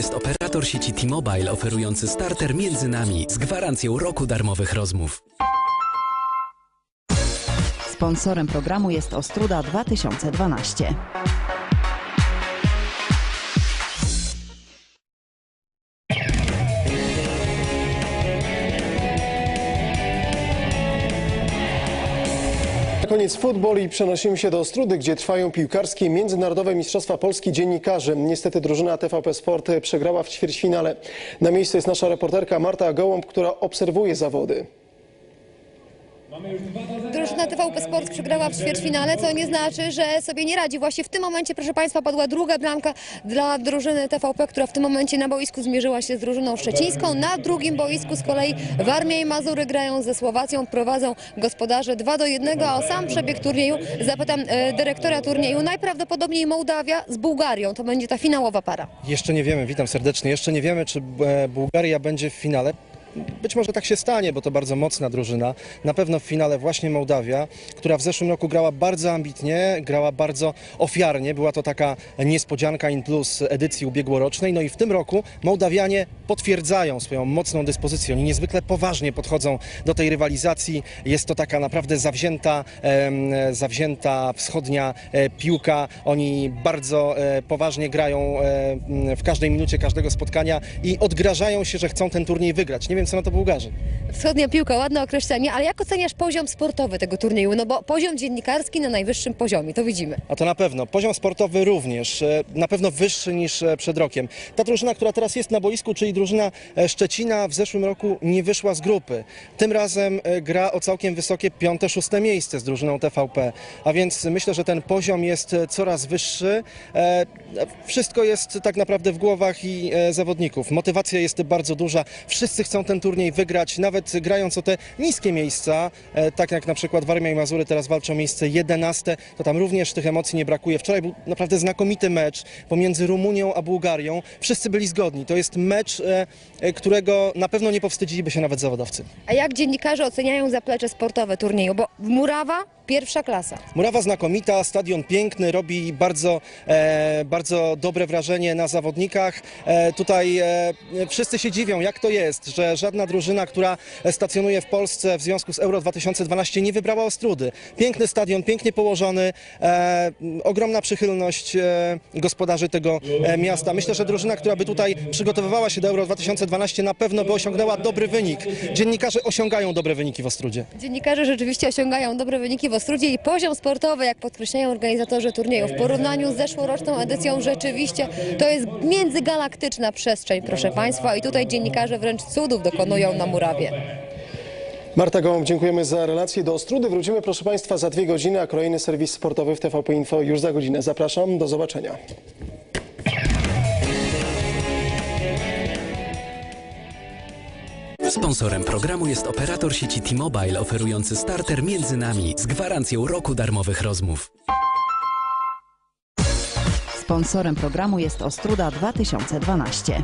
Jest operator sieci T-Mobile oferujący starter między nami z gwarancją roku darmowych rozmów. Sponsorem programu jest Ostruda 2012. koniec futbol i przenosimy się do Ostrudy, gdzie trwają piłkarskie międzynarodowe Mistrzostwa Polski dziennikarzy. Niestety drużyna TVP Sport przegrała w ćwierćfinale. Na miejscu jest nasza reporterka Marta Gołąb, która obserwuje zawody. Drużyna TVP Sport przegrała w ćwierćfinale, co nie znaczy, że sobie nie radzi. Właśnie w tym momencie, proszę Państwa, padła druga bramka dla drużyny TVP, która w tym momencie na boisku zmierzyła się z drużyną szczecińską. Na drugim boisku z kolei Warmia i Mazury grają ze Słowacją, prowadzą gospodarze 2 do 1, a o sam przebieg turnieju zapytam e, dyrektora turnieju. Najprawdopodobniej Mołdawia z Bułgarią. To będzie ta finałowa para. Jeszcze nie wiemy, witam serdecznie. Jeszcze nie wiemy, czy e, Bułgaria będzie w finale. Być może tak się stanie, bo to bardzo mocna drużyna. Na pewno w finale właśnie Mołdawia, która w zeszłym roku grała bardzo ambitnie, grała bardzo ofiarnie. Była to taka niespodzianka in plus edycji ubiegłorocznej. No i w tym roku Mołdawianie potwierdzają swoją mocną dyspozycję. Oni niezwykle poważnie podchodzą do tej rywalizacji. Jest to taka naprawdę zawzięta, zawzięta wschodnia e, piłka. Oni bardzo e, poważnie grają e, w każdej minucie każdego spotkania i odgrażają się, że chcą ten turniej wygrać. Nie wiem, co na to Bułgarzy. Wschodnia piłka, ładne określenie, ale jak oceniasz poziom sportowy tego turnieju? No bo poziom dziennikarski na najwyższym poziomie, to widzimy. A to na pewno. Poziom sportowy również, e, na pewno wyższy niż e, przed rokiem. Ta drużyna, która teraz jest na boisku, czyli drużyna e, Szczecina w zeszłym roku nie wyszła z grupy. Tym razem gra o całkiem wysokie piąte, szóste miejsce z drużyną TVP. A więc myślę, że ten poziom jest coraz wyższy. Wszystko jest tak naprawdę w głowach i zawodników. Motywacja jest bardzo duża. Wszyscy chcą ten turniej wygrać, nawet grając o te niskie miejsca, e, tak jak na przykład Warmia i Mazury teraz walczą o miejsce 11, to tam również tych emocji nie brakuje. Wczoraj był naprawdę znakomity mecz pomiędzy Rumunią a Bułgarią. Wszyscy byli zgodni. To jest mecz, e, e, którego na pewno nie powstydziliby się nawet zawodowcy. A jak dziennikarze oceniają zaplecze sportowe turnieju? Bo Murawa pierwsza klasa. Murawa znakomita, stadion piękny, robi bardzo, e, bardzo dobre wrażenie na zawodnikach. E, tutaj e, wszyscy się dziwią, jak to jest, że żadna drużyna, która stacjonuje w Polsce w związku z Euro 2012 nie wybrała Ostrudy. Piękny stadion, pięknie położony, e, ogromna przychylność e, gospodarzy tego e, miasta. Myślę, że drużyna, która by tutaj przygotowywała się do Euro 2012 na pewno by osiągnęła dobry wynik. Dziennikarze osiągają dobre wyniki w Ostrudzie. Dziennikarze rzeczywiście osiągają dobre wyniki w Ostrudzie i poziom sportowy, jak podkreślają organizatorzy turnieju, w porównaniu z zeszłoroczną edycją rzeczywiście to jest międzygalaktyczna przestrzeń, proszę Państwa, i tutaj dziennikarze wręcz cudów dokonują na murawie. Marta Gołąb, dziękujemy za relację. Do Ostrudy wrócimy, proszę Państwa, za dwie godziny, a kolejny serwis sportowy w TVP Info już za godzinę. Zapraszam, do zobaczenia. Sponsorem programu jest operator sieci T-Mobile oferujący starter między nami z gwarancją roku darmowych rozmów. Sponsorem programu jest Ostruda 2012.